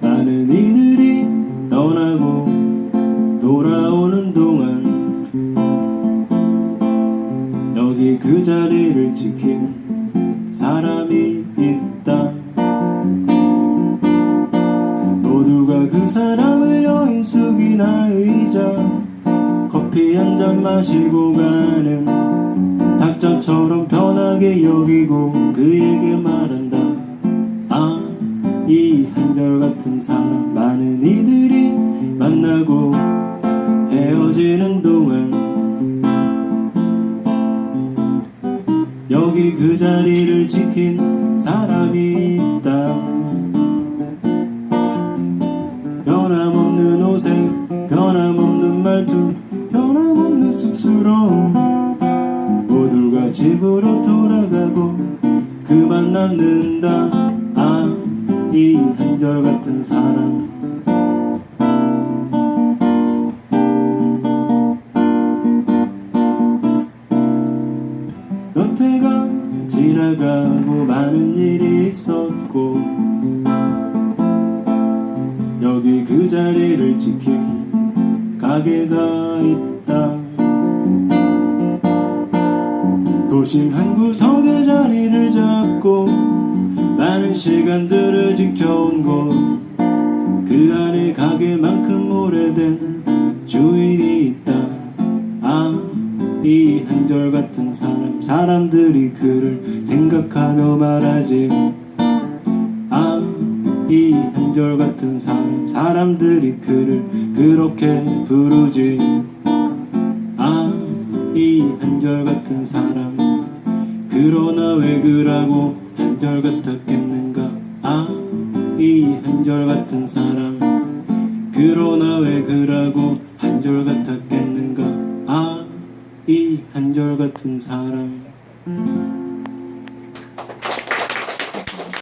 많은 이들이 떠나고 돌아오는 동안 여기 그 자리를 지킨 사람이 있다. 그 숙이 나 의자 커피 한 잔 마시고 가는 닭장처럼 편하게 여기고 그에게 말한다. 아 이 한결같은 사람 많은 이들이 만나고 헤어지는 동안 여기 그 자리를 지킨 사람이 있다. 변함없는 옷에 변함없는 말투 변함없는 쑥스러움. 모두가 집으로 돌아가고 그만 남는다. 아 이 한결같은 사람. 몇 해가 지나가고 많은 일이 있었고 여기 그 자리를 지킨 가게가 있다. 도심 한 구석에 자리를 잡고 많은 시간들을 지켜온 곳. 그 안에 가게만큼 오래된 주인이 있다. 아 이 한결같은 사람 사람들이 그를 생각하며 말하지. 아 이 한결 같은 사람 사람들이 그를 그렇게 부르지. 아 이 한결 같은 사람 그러나 왜 그라고 한결 같았겠는가? 아 이 한결 같은 사람 그러나 왜 그라고 한결 같았겠는가? 아 이 한결 같은 사람